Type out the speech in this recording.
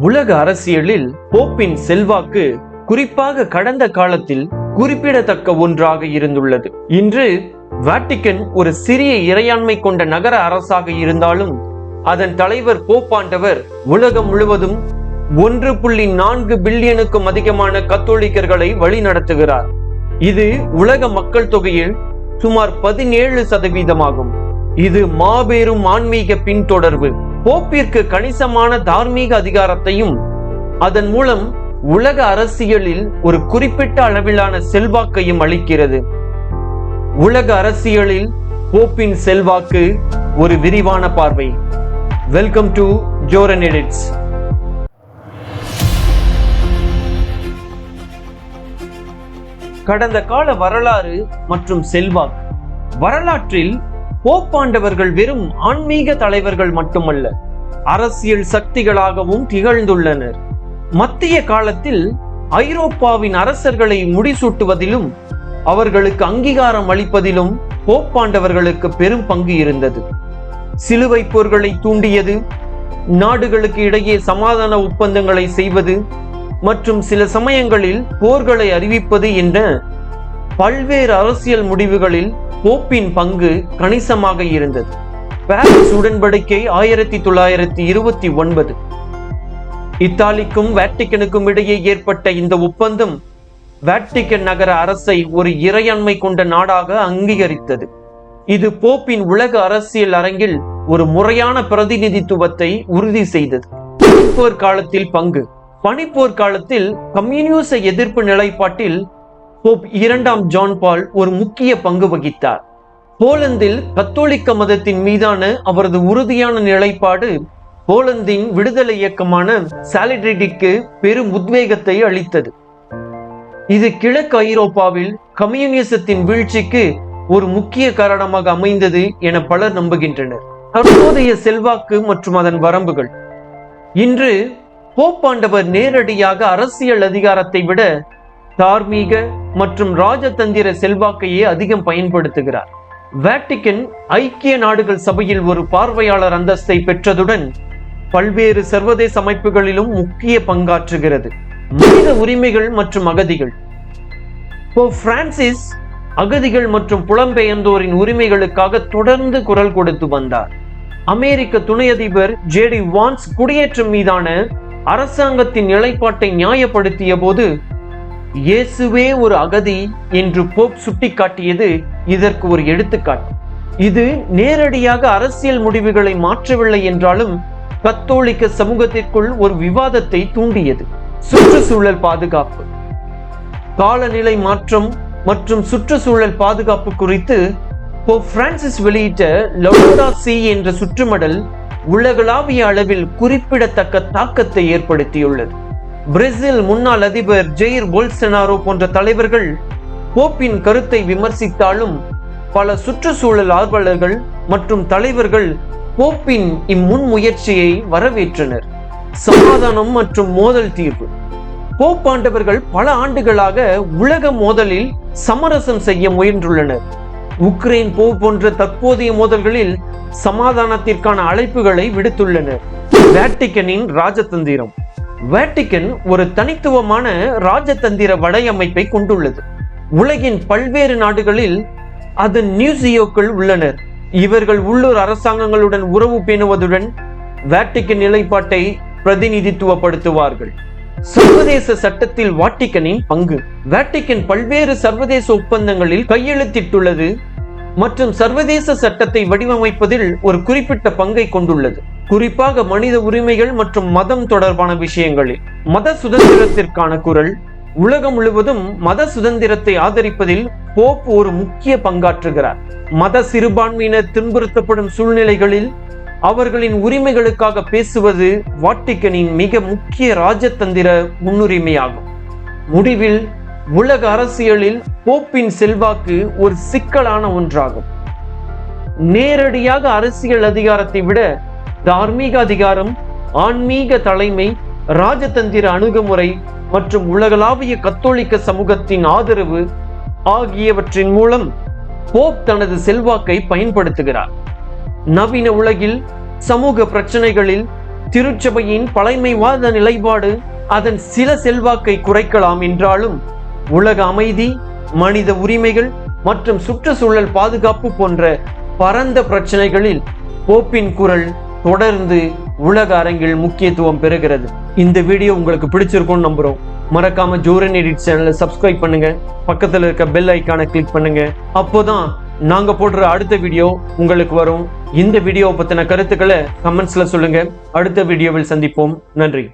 உலக அரசியலில் போப்பின் செல்வாக்கு குறிப்பாக கடந்த காலத்தில் குறிப்பிடத்தக்க ஒன்றாக இருந்துள்ளது. இன்று வாட்டிக்கன் ஒரு சிறிய இறையாண்மை கொண்ட நகர அரசாக இருந்தாலும் அதன் தலைவர் போப்பாண்டவர் உலகம் முழுவதும் ஒன்று புள்ளி நான்கு பில்லியனுக்கும் அதிகமான கத்தோலிக்கர்களை வழிநடத்துகிறார் இது உலக மக்கள் தொகையில் சுமார் பதினேழு சதவீதமாகும். இது மாபெரும் ஆன்மீக பின்தொடர்பு. போப்பிற்கு கணிசமான தார்மீக அதிகாரத்தையும் அதன் மூலம் உலக அரசியலில் ஒரு குறிப்பிட்ட அளவிலான செல்வாக்கையும் அளிக்கிறது. உலக அரசியலில் போப்பின் செல்வாக்கு ஒரு விரிவான பார்வை. வெல்கம் டு ஜோரன் எடிட்ஸ் கடந்த கால வரலாறு மற்றும் செல்வாக்கு. வரலாற்றில் போப்பாண்டவர்கள் வெறும் ஆன்மீக தலைவர்கள் மட்டுமல்ல அரசியல் சக்திகளாகவும் திகழ்ந்துள்ளனர். மத்திய காலத்தில் ஐரோப்பாவின் அரசர்களை முடிசூட்டுவதிலும் அவர்களுக்கு அங்கீகாரம் அளிப்பதிலும் போப்பாண்டவர்களுக்கு பெரும் பங்கு இருந்தது. சிலுவை போர்களை தூண்டியது நாடுகளுக்கு இடையே சமாதான ஒப்பந்தங்களை செய்வது மற்றும் சில சமயங்களில் போர்களை அறிவிப்பது என்ற பல்வேறு அரசியல் முடிவுகளில் போப்பின் பங்கு கணிசமாக இருந்தது. பாரிஸ் உடன்படிக்கை ஆயிரத்தி தொள்ளாயிரத்தி இருபத்தி ஒன்பது. இத்தாலிக்கும் வேட்டிக்கனுக்கும் இடையே ஏற்பட்ட இந்த ஒப்பந்தம் வேட்டிக்கன் நகர அரசை ஒரு இறையாண்மை கொண்ட நாடாக அங்கீகரித்தது. இது போப்பின் உலக அரசியல் அரங்கில் ஒரு முறையான பிரதிநிதித்துவத்தை உறுதி செய்தது. பனிப்போர் காலத்தில் பங்கு. பனிப்போர் காலத்தில் கம்யூனிச எதிர்ப்பு நிலைப்பாட்டில் போப் இரண்டாம் ஜான் பால் ஒரு முக்கிய பங்கு வகித்தார். போலந்தில் கத்தோலிக்க மதத்தின் மீதான அவரது உறுதியான நிலைப்பாடு போலந்தின் விடுதலை இயக்கமான சாலிட்ரிட்டிக்கு பெரும் உத்வேகத்தை அளித்தது. இது கிழக்கு ஐரோப்பாவில் கம்யூனிசத்தின் வீழ்ச்சிக்கு ஒரு முக்கிய காரணமாக அமைந்தது என பலர் நம்புகின்றனர். தற்போதைய செல்வாக்கு மற்றும் அதன் வரம்புகள். இன்று போப்பாண்டவர் நேரடியாக அரசியல் அதிகாரத்தை விட தார்மீக மற்றும் ராஜதந்திர செல்வாக்கையே அதிகம் பயன்படுத்துகிறார். வேட்டிக்கன் ஐக்கிய நாடுகள் சபையில் ஒரு பார்வையாளர் அந்தஸ்தை பெற்றதுடன் பல்வேறு சர்வதேச அமைப்புகளிலும் முக்கிய பங்காற்றுகிறது. மனித உரிமைகள் மற்றும் அகதிகள். பிரான்சிஸ் அகதிகள் மற்றும் புலம்பெயர்ந்தோரின் உரிமைகளுக்காக தொடர்ந்து குரல் கொடுத்து வந்தார். அமெரிக்க துணை அதிபர் ஜேடி வான்ஸ் குடியேற்றம் மீதான அரசாங்கத்தின் நிலைப்பாட்டை நியாயப்படுத்திய போது இயேசுவே ஒரு அகதி என்று போப் சுட்டிக்காட்டியது இதற்கு ஒரு எடுத்துக்காட்டு. இது நேரடியாக அரசியல் முடிவுகளை மாற்றவில்லை என்றாலும் கத்தோலிக்க சமூகத்திற்குள் ஒரு விவாதத்தை தூண்டியது. சுற்றுச்சூழல் பாதுகாப்பு. காலநிலை மாற்றம் மற்றும் சுற்றுச்சூழல் பாதுகாப்பு குறித்து போப் பிரான்சிஸ் வெளியிட்ட லவுடா சி என்ற சுற்றுமடல் உலகளாவிய அளவில் குறிப்பிடத்தக்க தாக்கத்தை ஏற்படுத்தியுள்ளது. பிரேசில் முன்னாள் அதிபர் ஜெயிர் போல்சனாரோ போன்ற தலைவர்கள் போப்பின் கருத்தை விமர்சித்தாலும் பல சுற்றுச்சூழல் ஆர்வலர்கள் மற்றும் தலைவர்கள் போப்பின் இம்முன்முயற்சியை வரவேற்றனர். சமாதானம் மற்றும் மோதல் தீர்வு. போப்பாண்டவர்கள் பல ஆண்டுகளாக உலக மோதலில் சமரசம் செய்ய முயன்றுள்ளனர். உக்ரைன் போர் போன்ற தற்போதைய மோதல்களில் சமாதானத்திற்கான அழைப்புகளை விடுத்துள்ளனர். வேட்டிக்கனின் ராஜதந்திரம். வேட்டிக்கன் ஒரு தனித்துவமான ராஜதந்திர வலையமைப்பை கொண்டுள்ளது. உலகின் பல்வேறு நாடுகளில் அதன் நியூசியோக்கள் உள்ளனர். இவர்கள் உள்ளூர் அரசாங்கங்களுடன் உறவு பேணுவதுடன் வேட்டிக்கன் நிலைப்பாட்டை பிரதிநிதித்துவப்படுத்துவார்கள். சர்வதேச சட்டத்தில் வாட்டிக்கனின் பங்கு. வேட்டிக்கன் பல்வேறு சர்வதேச ஒப்பந்தங்களில் கையெழுத்திட்டுள்ளது மற்றும் சர்வதேச சட்டத்தை வடிவமைப்பதில் ஒரு குறிப்பிட்ட பங்கை கொண்டுள்ளது. குறிப்பாக மனித உரிமைகள் மற்றும் மதம் தொடர்பான விஷயங்களில். மத சுதந்திரத்திற்கான குரல். உலகம் முழுவதும் மத சுதந்திரத்தை ஆதரிப்பதில் போப் ஒரு முக்கிய பங்காற்றுகிறார். மத சிறுபான்மையினர் துன்புறுத்தப்படும் சூழ்நிலைகளில் அவர்களின் உரிமைகளுக்காக பேசுவது வாட்டிக்கனின் மிக முக்கிய ராஜதந்திர முன்னுரிமையாகும். முடிவில் உலக அரசியலில் போப்பின் செல்வாக்கு ஒரு சிக்கலான ஒன்றாகும். நேரடியாக அரசியல் அதிகாரத்தை விட தார்மீக அதிகாரம் ஆன்மீக தலைமை ராஜதந்திர அணுகுமுறை மற்றும் உலகளாவிய கத்தோலிக்க சமூகத்தின் ஆதரவு ஆகியவற்றின் மூலம் போப் தனது செல்வாக்கை பயன்படுத்துகிறார். நவீன உலகில் சமூக பிரச்சனைகளில் திருச்சபையின் பழமைவாத நிலைப்பாடு அதன் சில செல்வாக்கை குறைக்கலாம் என்றாலும் உலக அமைதி மனித உரிமைகள் மற்றும் சுற்றுச்சூழல் பாதுகாப்பு போன்ற பரந்த பிரச்சனைகளில் போப்பின் குரல் தொடர்ந்து உலக அரங்கில் முக்கியத்துவம் பெறுகிறது. இந்த வீடியோ உங்களுக்கு பிடிச்சிருக்கும்னு நம்புகிறோம் மறக்காம ஜோரன் எடிட் சேனலை சப்ஸ்கிரைப் பண்ணுங்க. பக்கத்தில் இருக்க பெல் ஐக்கானை கிளிக் பண்ணுங்க. அப்போதான் நாங்கள் போடுற அடுத்த வீடியோ உங்களுக்கு வரும். இந்த வீடியோவை பற்றின கருத்துக்களை கமெண்ட்ஸில் சொல்லுங்க. அடுத்த வீடியோவில் சந்திப்போம். நன்றி.